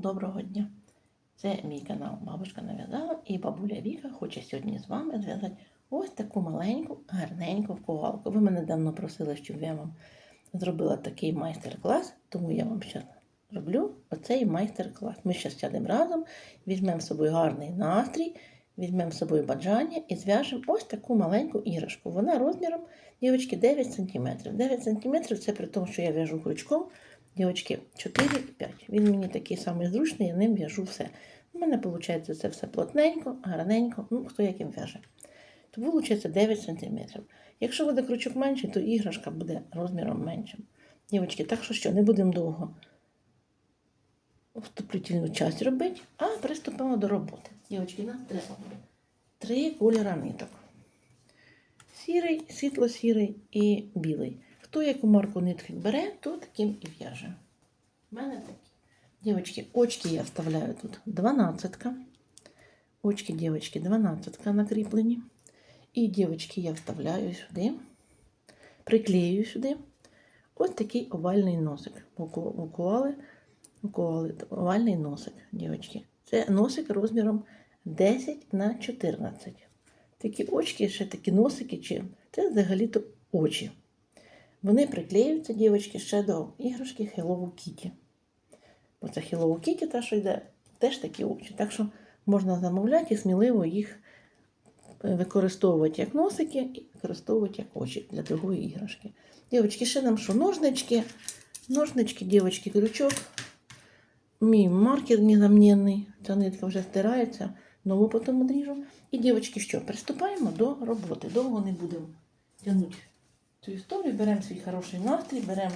доброго дня! Це мій канал Бабушка нав'язала і бабуля Віка хоче сьогодні з вами зв'язати ось таку маленьку, гарненьку ковалку. Ви мене давно просили, щоб я вам зробила такий майстер-клас, тому я вам зараз роблю оцей майстер-клас. Ми зараз сядемо разом, візьмемо з собою гарний настрій, візьмемо з собою бажання і зв'яжемо ось таку маленьку іграшку. Вона розміром, дівчатки, 9 см. 9 см це при тому, що я в'яжу крючком. Дівчатки, 4 і 5. Він мені такий самий зручний, я ним в'яжу все. У мене виходить це все плотненько, гарненько, ну хто яким в'яже. То виходить 9 см. Якщо буде крючок менший, то іграшка буде розміром меншим. Дівчатки, так що що, не будемо довго вступительну часть робити, а приступимо до роботи. Дівчатки, нам треба три кольора ниток. Сірий, світло-сірий і білий. Хто яку марку нитки бере, то таким і в'яже. У мене такі. Дівчатки, очки я вставляю тут 12. Очки, дівчатки, 12 накріплені. І дівчатки я вставляю сюди, приклею сюди ось такий овальний носик. У коали, у коали овальний носик, дівчатки. Це носик розміром 10 на 14. Такі очки, ще такі носики, чи це взагалі-то очі. Вони приклеюються, дівчатки, ще до іграшки Hello Kitty. Оце Hello Kitty, та, що йде, теж такі очі. Так що можна замовляти і сміливо їх е, використовувати як носики і використовувати як очі для другої іграшки. Дівчатки, ще нам що? Ножнички, ножнички, дівчатки, крючок. Мій маркер незамінний. Ця нитка вже стирається, нову потім одріжу. І, дівчатки, що? Приступаємо до роботи. Довго не будемо тягнути цю історію, беремо свій хороший настрій, беремо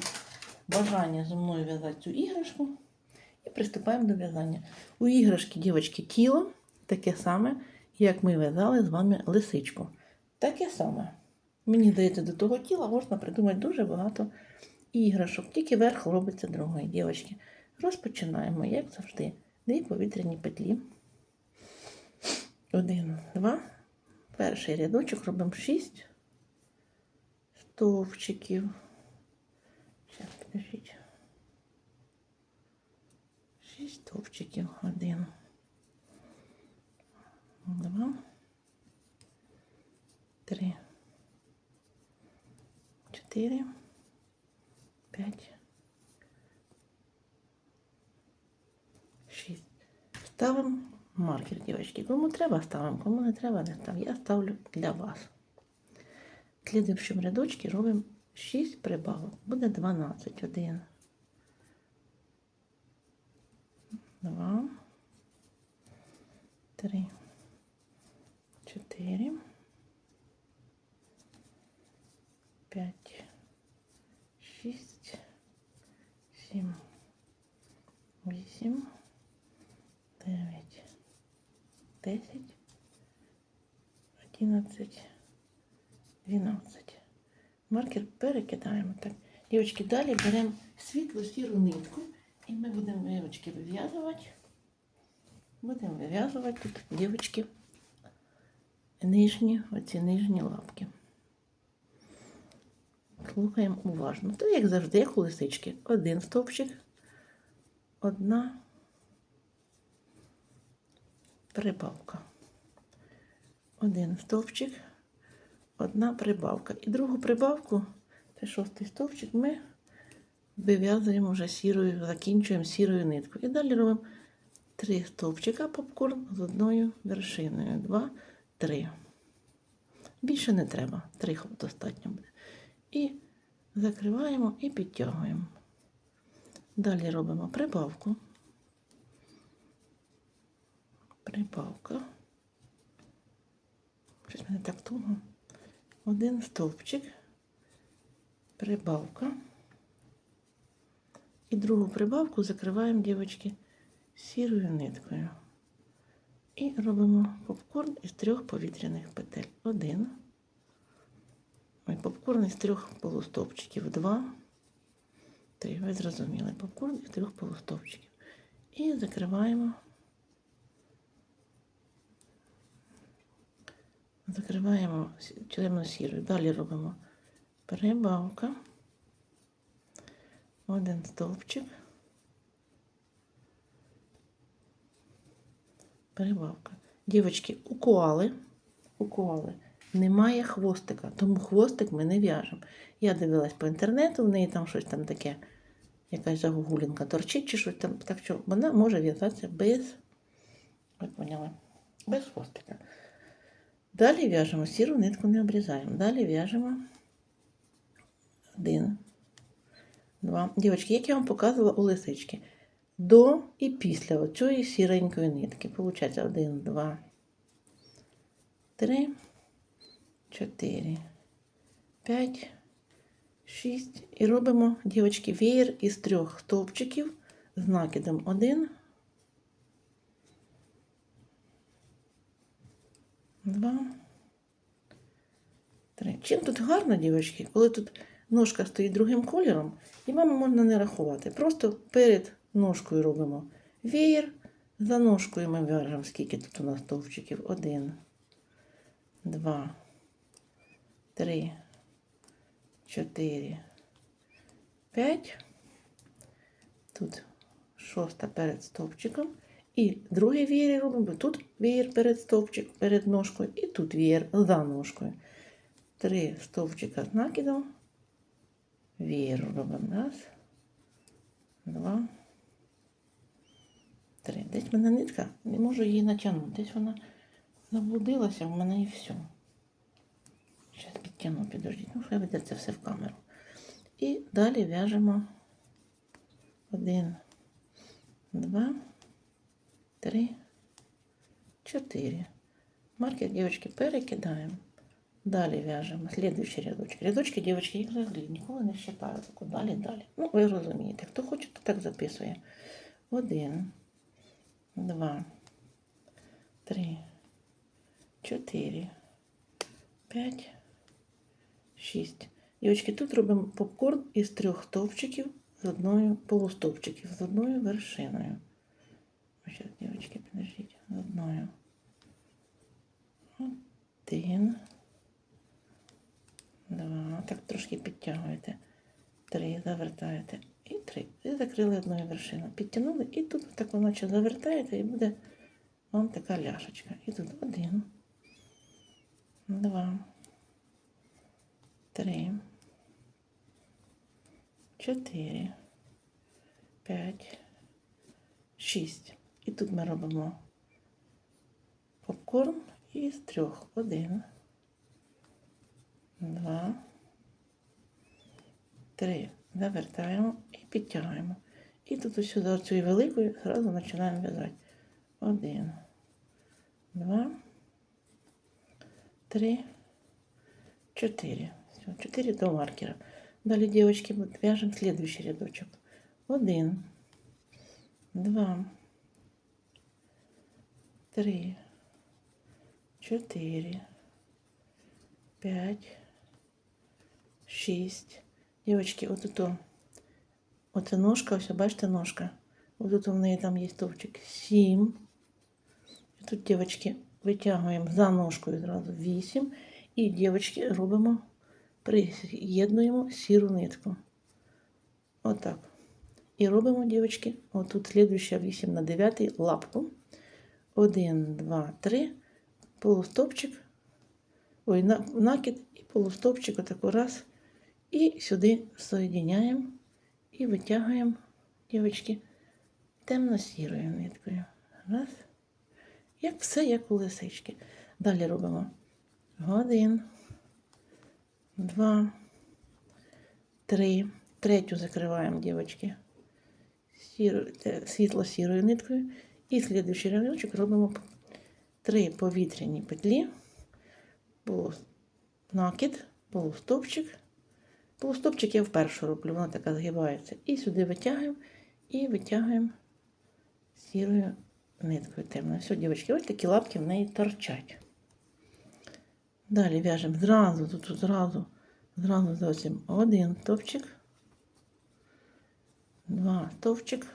бажання зі мною в'язати цю іграшку і приступаємо до в'язання. У іграшки, дівчатки, тіло таке саме, як ми в'язали з вами лисичку. Таке саме. Мені здається, до того тіла можна придумати дуже багато іграшок. Тільки верх робиться другої, дівчатки. Розпочинаємо, як завжди, дві повітряні петлі. Один, два. Перший рядочок робимо шість стовпчиків. Зараз, підождіть. Шість стовпчиків. Один. Два. Три. Чотири. П'ять. Шість. Ставимо маркер, дівчатки. Кому треба, ставимо, кому не треба, не ставимо. Я ставлю для вас. В слідуючому рядочці робимо 6 прибавок. Буде 12. 1, 2, 3, 4, 5, 6, 7, 8, 9, 10, 11, 12. Маркер перекидаємо. Так. Дівчатки, далі беремо світло-сіру нитку і ми будемо дівчатки вив'язувати. Будемо вив'язувати тут, дівчатки, нижні, оці нижні лапки. Слухаємо уважно. Це, як завжди, як у лисички. Один стовпчик, одна прибавка. Один стовпчик одна прибавка. І другу прибавку, це шостий стовпчик, ми вив'язуємо вже сірою, закінчуємо сірою ниткою. І далі робимо три стовпчика попкорн з одною вершиною. Два, три. Більше не треба, три достатньо буде. І закриваємо і підтягуємо. Далі робимо прибавку. Прибавка. Щось мене так туго один стовпчик, прибавка. І другу прибавку закриваємо, дівчатки, сірою ниткою. І робимо попкорн із трьох повітряних петель. Один. Ой, попкорн із трьох полустовпчиків. Два. Три. Ви зрозуміли. Попкорн із трьох полустовпчиків. І закриваємо. Закриваємо темно-сірою. Далі робимо прибавка, один стовпчик, Перебавка. Дівчатки, у коали, у коали немає хвостика, тому хвостик ми не в'яжемо. Я дивилась по інтернету, в неї там щось там таке, якась загугулінка торчить чи щось там. Так що вона може в'язатися без, ви поняли, без хвостика. Далі в'яжемо, сіру нитку не обрізаємо. Далі в'яжемо один, два. Дівчатки, як я вам показувала у лисички. До і після оцієї сіренької нитки. Получається один, два, три, чотири, п'ять, шість. І робимо, дівчатки, веєр із трьох стовпчиків з накидом один, два, три. Чим тут гарно, дівчатки, коли тут ножка стоїть другим кольором, і маму можна не рахувати. Просто перед ножкою робимо веєр, за ножкою ми в'яжемо, скільки тут у нас стовпчиків. Один, два, три, чотири, п'ять. Тут шоста перед стовпчиком. І другий веєр робимо. Тут веєр перед стовпчик, перед ножкою, і тут веєр за ножкою. Три стовпчика з накидом. Веєр робимо. Раз, два, три. Десь в мене нитка, не можу її натягнути. Десь вона заблудилася, в мене і все. Зараз підтягну, підождіть. Ну, хай веде це все в камеру. І далі в'яжемо один, два, три, чотири. Маркер, дівчатки, перекидаємо. Далі в'яжемо. Слідуючий рядочок. Рядочки, дівчатки, їх взагалі ніколи не. Таку далі, далі. Ну, ви розумієте. Хто хоче, то так записує. Один, два, три, чотири, п'ять, шість. Дівчатки, тут робимо попкорн із трьох стовпчиків з одною полустовпчиків, з одною вершиною. Дівчатки, підождіть, з одною. Один. Два. Так трошки підтягуєте. Три, завертаєте. І три. І закрили одною вершиною. Підтягнули, і тут так воно ще завертаєте, і буде вам така ляшечка. І тут один, два, три, чотири, п'ять, шість. І тут ми робимо попкорн із трьох. Один два, три. Завертаємо і підтягуємо. І тут ось сюди цією великою зразу починаємо в'язати. Один, два, три, чотири. Все, чотири до маркера. Далі, девочки, вот вяжем следующий рядочок. Один, два, три, чотири, п'ять, шість. Дівчатки, от ото, оце ножка, ось, бачите, ножка. От тут в неї там є стовпчик. Сім. І тут, дівчатки, витягуємо за ножкою зразу вісім. І, дівчатки, робимо, приєднуємо сіру нитку. Отак. І робимо, дівчатки, отут слідуюча 8 на 9 лапку. Один, два, три, полустопчик, ой, на- накид і полустопчик, отако раз. І сюди соєдиняємо і витягуємо, дівчатки, темно-сірою ниткою. Раз. Як все, як у лисички. Далі робимо один, два, три. Третю закриваємо, дівчатки, світло-сірою ниткою. І слідуючий рядочок робимо три повітряні петлі, накид, полустопчик. Полустопчик я вперше роблю, вона така згибається. І сюди витягуємо і витягуємо сірою ниткою темною. Все, дівчатки, ось такі лапки в неї торчать. Далі в'яжемо зразу, тут зразу, зразу зовсім один топчик, два товчик,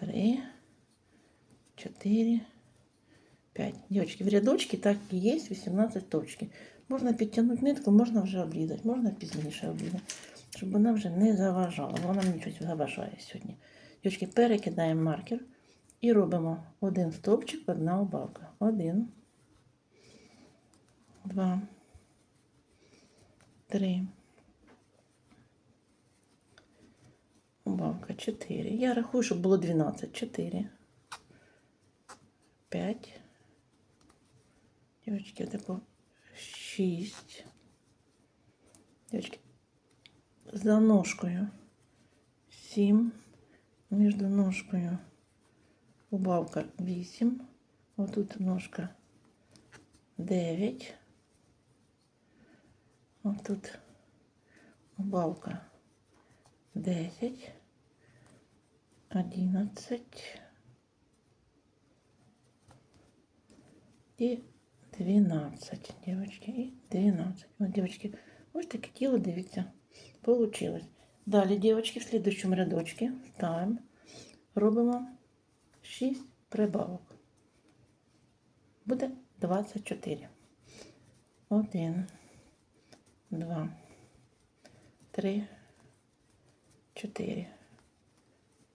три, чотири, п'ять. Дівчатки, в рядочки так і є 18 товчиків. Можна підтягнути нитку, можна вже обрізати, можна пізніше обрізати, щоб вона вже не заважала. Вона мені щось заважає сьогодні. Дівчатки, перекидаємо маркер І робимо один стовпчик, одна убавка. Один, два, три. Убавка 4. Я рахую, щоб було 12. 4. 5. Девочки, отако 6. Девочки, за ножкою 7. Між ножкою убавка 8. Отут ножка 9. Отут убавка 10. 11 и 12, девочки, и 12. Вот, девочки, ось таке тіло, дивіться, получилось. Далі, девочки, в слідущому рядочку ставимо, робимо 6 прибавок. Буде 24. 1, 2, 3, 4,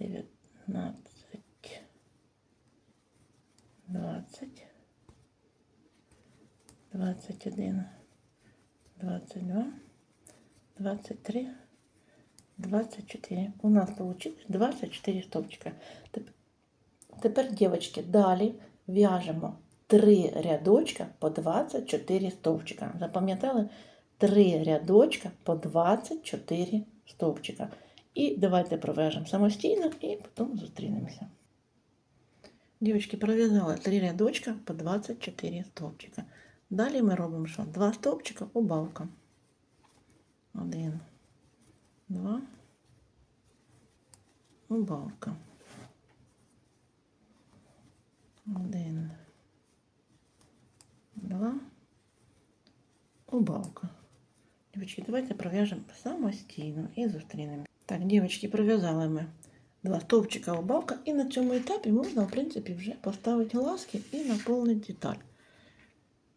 19, 20, 21, 22, 23, 24. У нас получилось 24 стовпчика. Тепер, девочки, далі в'яжемо 3 рядочка по 24 стовпчика. Запам'ятали? 3 рядочка по 24 стовпчика. І давайте пров'яжемо самостійно і потім зустрінемося. Дівчатки, пров'язали 3 рядочка по 24 стовпчика. Далі ми робимо що? 2 стовпчика убавка. 1, 2, убавка. 1, 2, убавка. Дівчатки, давайте пров'яжемо самостійно і зустрінемося. Так, дівчатки, пров'язали ми два стовпчика убавка, і на цьому етапі можна, в принципі, вже поставити глазки і наповнити деталь.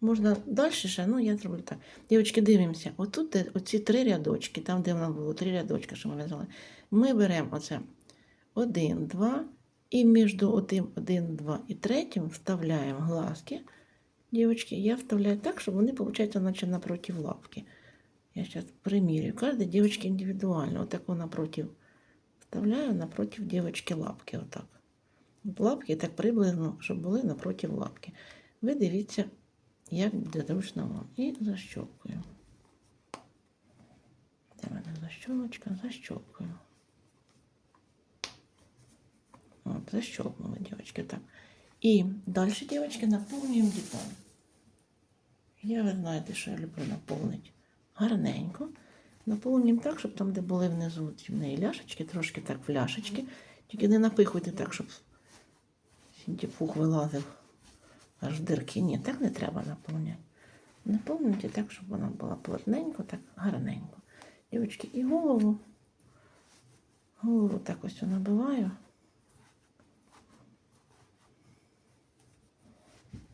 Можна далі ще, ну я зроблю так. Дівчатки, дивимося, отут де, оці три рядочки, там, де в нас було три рядочки, що ми в'язали, ми беремо оце один, два, і між отим один, два і третім вставляємо глазки. Дівчатки, я вставляю так, щоб вони, виходить, наче напротив лапки. Я сейчас примерю. Каждой девочке индивидуально. Вот так напротив. Вставляю напротив девочки лапки. Отак. От лапки так приблизно, щоб були напротив лапки. Ви дивіться, як буде зручно вам. І защолкую. Де мене защолочка? Защолкую. От, защелкнула, девочки, так. І далі, девочки, наповнюємо деталь. Я ви знаєте, що я люблю наповнити гарненько. Наповнюємо так, щоб там, де були внизу ці в неї ляшечки, трошки так в ляшечки. Тільки не напихуйте так, щоб синтепух вилазив аж в дирки. Ні, так не треба наповняти. Наповнюйте так, щоб вона була плотненько, так гарненько. Дівчатки, і голову. Голову так ось набиваю.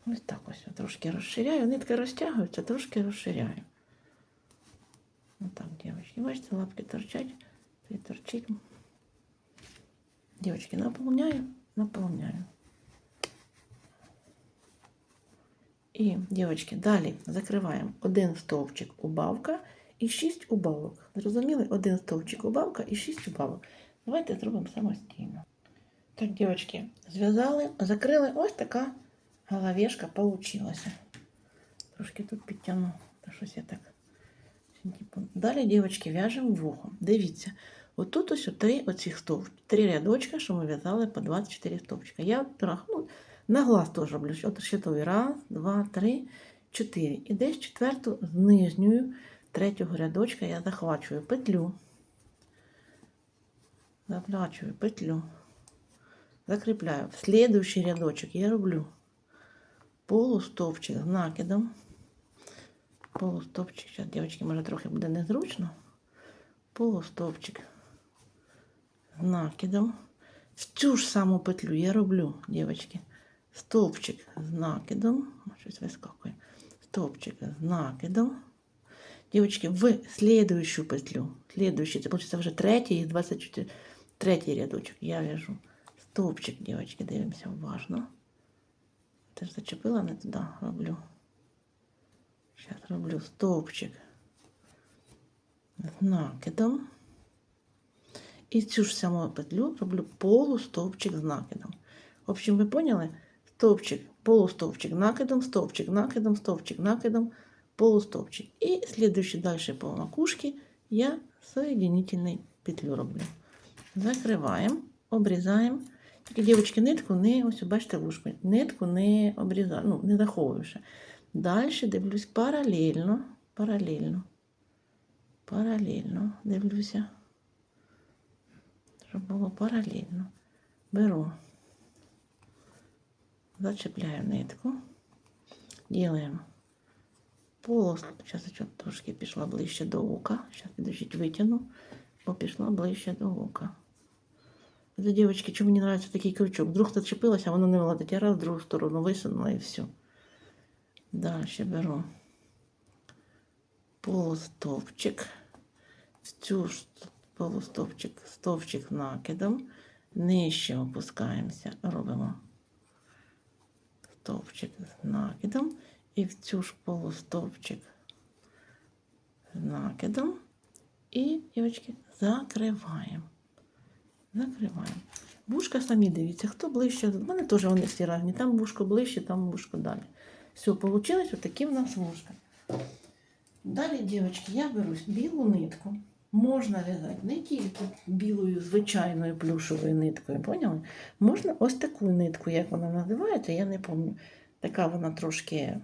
Ось так ось трошки розширяю. Нитка розтягується, трошки розширяю. Вот так, девочки. Бачите, лапки торчать, и торчить. Девочки, наполняю, наполняю. І, девочки, далі закриваємо один стовпчик убавка і 6 убавок. Зрозуміли? Один стовпчик убавка і 6 убавок. Давайте зробимо самостійно. Так, девочки, зв'язали, закрили. Ось така головешка получилася. Трошки тут підтягну, та щось я так. Типу, Далі, дівчатки, в'яжемо вухо. Дивіться, отут ось три оцих стовп, три рядочка, що ми в'язали по 24 стовпчика. Я ну, на глаз теж роблю. От щитовий. Раз, два, три, чотири. І десь четверту з нижньою третього рядочка я захвачую петлю. Захвачую петлю. закріпляю. В слідуючий рядочок я роблю полустовпчик з накидом. Полустовпчик. Зараз, дівчатки, може трохи буде незручно. Полустовпчик з накидом. В цю ж саму петлю я роблю, дівчатки, стовпчик з накидом. Щось вискакує. Стовпчик з накидом. Девочки, в следующую петлю, следующий, це получится вже третій із 24, третій рядочок. Я вяжу стовпчик, девочки, дивимося уважно. Теж зачепила не туди, роблю. Зараз роблю стовпчик накидом. І цю ж саму петлю роблю полустовпчик з накидом. В общем, ви поняли? Стовпчик, полустовпчик накидом, стовпчик накидом, стовпчик накидом, полустовпчик. И следующий дальше по макушке я соединительную петлю роблю. Закриваємо, обрізаємо. Тільки, дівчатки, нитку не, ось бачите, вушку, нитку не обрізаю, ну, не заховую ще. Далі дивлюсь паралельно, паралельно, паралельно дивлюся, щоб було паралельно. Беру, зачепляю нитку, делаем полос. Зараз я трошки пішла ближче до ока. Зараз підождіть, витягну, бо пішла ближче до ока. Це, дівчатки, чому мені подобається такий крючок? Вдруг зачепилася, а воно не вилазить. Я раз в другу сторону висунула і все. Далі беру полустовпчик. В цю ж полустовпчик, стовпчик накидом. Нижче опускаємося, робимо стовпчик з накидом. І в цю ж полустовпчик з накидом. І, дівчатки, закриваємо. Закриваємо. Вушка самі дивіться, хто ближче. У мене теж вони всі різні. Там вушко ближче, там вушко далі. Все, вийшло, отакі в нас вушка. Далі, дівчатки, я беру білу нитку. Можна в'язати не тільки білою звичайною плюшовою ниткою, поняли? Можна ось таку нитку, як вона називається, я не пам'ятаю. Така вона трошки,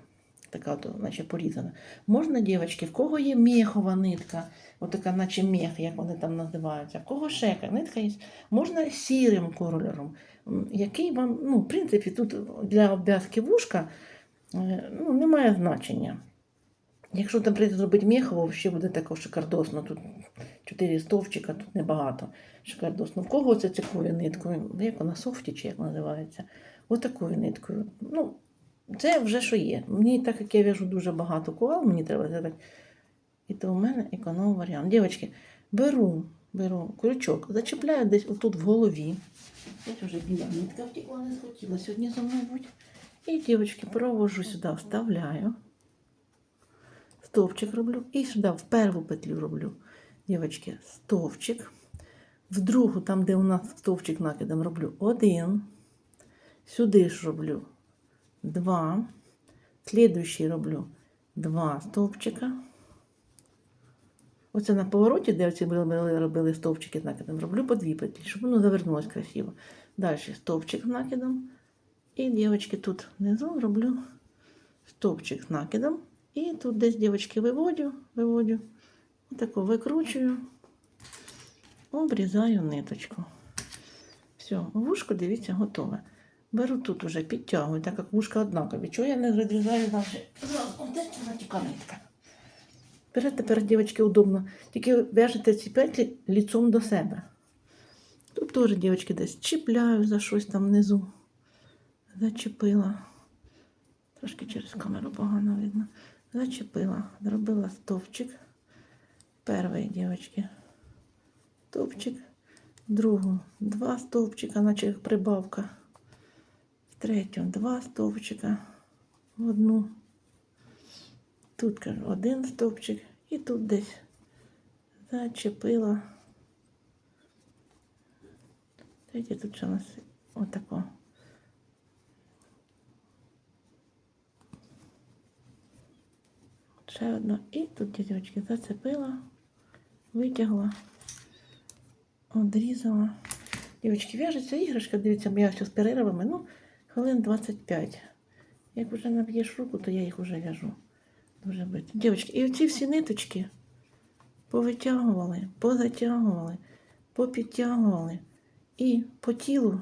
така, от, наче порізана. Можна, дівчатки, в кого є мехова нитка, отака, наче мех, як вони там називаються, в кого ще яка нитка є, можна сірим кольором, який вам, ну, в принципі, тут для обв'язки вушка е, ну, немає значення. Якщо, наприклад, зробити мехово, ще буде тако шикардосно. Тут чотири стовпчика, тут небагато. Шикардосно. В кого це такою ниткою? Як вона софті, чи як називається? Отакою ниткою. Ну, це вже що є. Мені, так як я в'яжу дуже багато ковал, мені треба зробити. І то в мене економ варіант. Дівчатки, беру, беру крючок, зачіпляю десь отут в голові. Я вже біла нитка втекла, не схотіла сьогодні зо мною бути. І, дівчатки, провожу сюди, вставляю. Стовпчик роблю. І сюди в перву петлю роблю. Дівчатки, стовпчик. В другу, там, де у нас стовпчик накидом, роблю один. Сюди ж роблю два. Слідуючий роблю два стовпчика. Оце на повороті, де оці були, робили стовпчики з накидом, роблю по дві петлі, щоб воно завернулось красиво. Далі стовпчик з накидом. І, дівчатки, тут внизу роблю стовпчик з накидом. І тут десь, дівчатки, виводю, виводю. Отако викручую, обрізаю ниточку. Все, вушко, дивіться, готове. Беру тут уже, підтягую, так як вушка однакові. Чого я не розрізаю ця натіка нитка? Тепер, тепер, дівчатки, удобно. Тільки в'яжете ці петлі ліцом до себе. Тут теж, дівчатки, десь чіпляю за щось там внизу. Зачепила. Трошки через камеру погано видно. Зачепила, зробила стовпчик. Перший, дівчатки, стовпчик. Другу два стовпчика, наче прибавка. В третю два стовпчика в одну. Тут кажу, один стовпчик і тут десь зачепила. Третій тут ще у нас отако. Ще одна. І тут дівчатки зацепила, витягла, одрізала. Дівчатки, в'яжеться іграшка, дивіться, я все з перервами, ну, хвилин 25. Як вже наб'єш руку, то я їх вже в'яжу. Дуже бити. Дівчатки, і оці всі ниточки повитягували, позатягували, попідтягували. І по тілу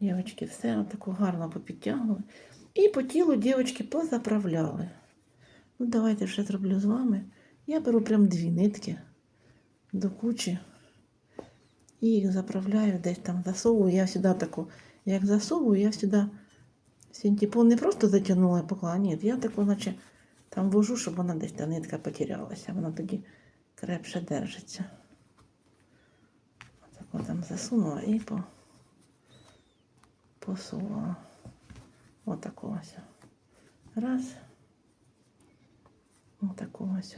Дівчатки, все отако гарно попідтягували. І по тілу дівчатки позаправляли. Ну, давайте вже зроблю з вами. Я беру прям дві нитки до кучі і їх заправляю десь там, засовую. Я сюди таку, як засовую, я сюди синтепон не просто затягнула і поклала, ні, я таку, наче там вожу, щоб вона десь та нитка потерялася, вона тоді крепше держиться. Отако там засунула і по, посунула. Отако ось. Раз. Отако ось.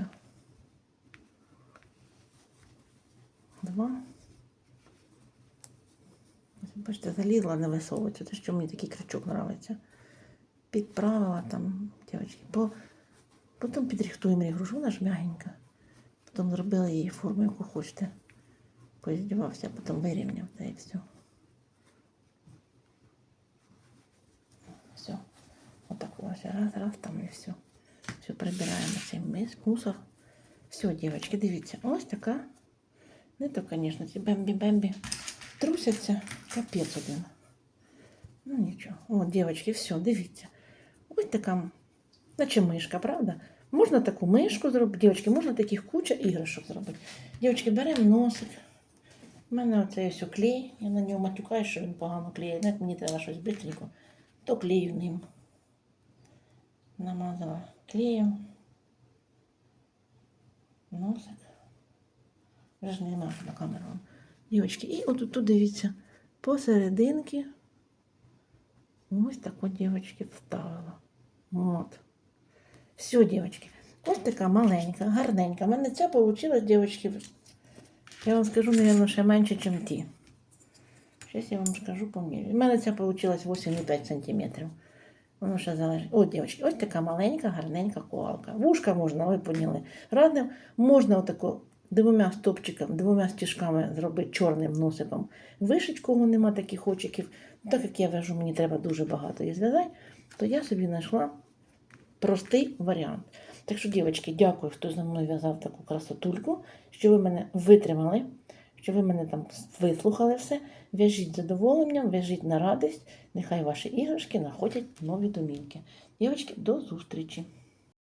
Два. Бачите, залізла не висовується. Те, що мені такий крючок подобається. Підправила там, дівчатки. Бо потім підрихтуємо ігрушу, вона ж м'ягенька. Потім зробила її форму, яку хочете. Поздівався, потім вирівняв та і все. Все. Отак ось раз, раз, там і все. Все, прибираємо цей мусор. Все, дівчатки, дивіться, ось така. Не то, звісно, ці бембі-бембі трусяться. Капець один. Ну нічого. О, дівчатки, все, дивіться. Ось така, наче мишка, правда? Можна таку мишку зробити, дівчатки, можна таких куча іграшок зробити. Дівчатки, беремо носик. У мене оцей ось клей, я на нього матюкаю, що він погано клеє. Навіть мені треба щось бистренько, то клею ним. Намазала клеєм. Носик. Вже ж немає на камеру. Дівчатки, і от тут дивіться, посерединки ось так от, дівчатки, вставила. От. Все, дівчатки. Ось така маленька, гарненька. У мене ця вийшла, дівчатки, я вам скажу, мабуть, ще менше, ніж ті. Зараз я вам скажу помірю. У мене ця вийшла 8,5 см. Воно ще залежить. От, дівчатки, ось така маленька, гарненька коалка. Вушка можна, ви поняли. Радним можна отако двома стопчиками, двома стіжками зробити чорним носиком. Вишить, кого нема таких очиків. Ну, Так як я вяжу, мені треба дуже багато її зв'язати, то я собі знайшла простий варіант. Так що, дівчатки, дякую, хто за мною в'язав таку красотульку, що ви мене витримали, що ви мене там вислухали все. В'яжіть задоволенням, в'яжіть на радість. Нехай ваші іграшки знаходять нові домінки. Дівчатки, до зустрічі!